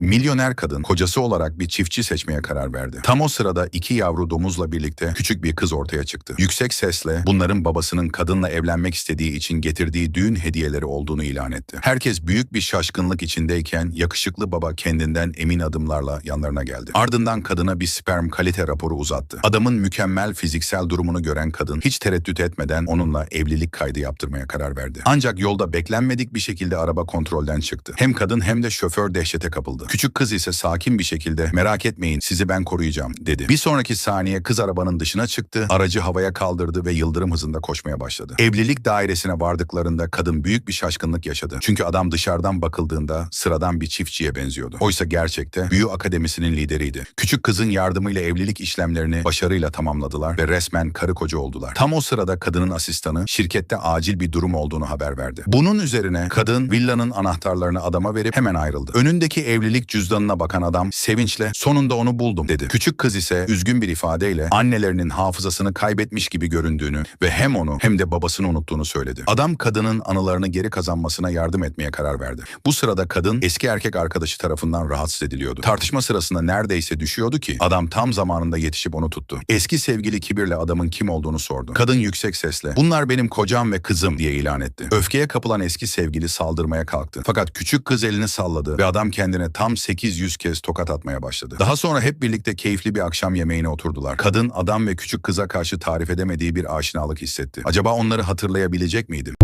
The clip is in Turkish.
Milyoner kadın kocası olarak bir çiftçi seçmeye karar verdi. Tam o sırada iki yavru domuzla birlikte küçük bir kız ortaya çıktı. Yüksek sesle bunların babasının kadınla evlenmek istediği için getirdiği düğün hediyeleri olduğunu ilan etti. Herkes büyük bir şaşkınlık içindeyken yakışıklı baba kendinden emin adımlarla yanlarına geldi. Ardından kadına bir sperm kalite raporu uzattı. Adamın mükemmel fiziksel durumunu gören kadın hiç tereddüt etmeden onunla evlilik kaydı yaptırmaya karar verdi. Ancak yolda beklenmedik bir şekilde araba kontrolden çıktı. Hem kadın hem de şoför dehşete kapıldı. Küçük kız ise sakin bir şekilde merak etmeyin sizi ben koruyacağım dedi. Bir sonraki saniye kız arabanın dışına çıktı, aracı havaya kaldırdı ve yıldırım hızında koşmaya başladı. Evlilik dairesine vardıklarında kadın büyük bir şaşkınlık yaşadı. Çünkü adam dışarıdan bakıldığında sıradan bir çiftçiye benziyordu. Oysa gerçekte büyü akademisinin lideriydi. Küçük kızın yardımıyla evlilik işlemlerini başarıyla tamamladılar ve resmen karı koca oldular. Tam o sırada kadının asistanı şirkette acil bir durum olduğunu haber verdi. Bunun üzerine kadın villanın anahtarlarını adama verip hemen ayrıldı. Önündeki evlilik cüzdanına bakan adam sevinçle sonunda onu buldum dedi. Küçük kız ise üzgün bir ifadeyle annelerinin hafızasını kaybetmiş gibi göründüğünü ve hem onu hem de babasını unuttuğunu söyledi. Adam kadının anılarını geri kazanmasına yardım etmeye karar verdi. Bu sırada kadın eski erkek arkadaşı tarafından rahatsız ediliyordu. Tartışma sırasında neredeyse düşüyordu ki adam tam zamanında yetişip onu tuttu. Eski sevgili kibirle adamın kim olduğunu sordu. Kadın yüksek sesle bunlar benim kocam ve kızım diye ilan etti. Öfkeye kapılan eski sevgili saldırmaya kalktı. Fakat küçük kız elini salladı ve adam kendine tam 800 kez tokat atmaya başladı. Daha sonra hep birlikte keyifli bir akşam yemeğine oturdular. Kadın adam ve küçük kıza karşı tarif edemediği bir aşinalık hissetti. Acaba onları hatırlayabilecek miydi?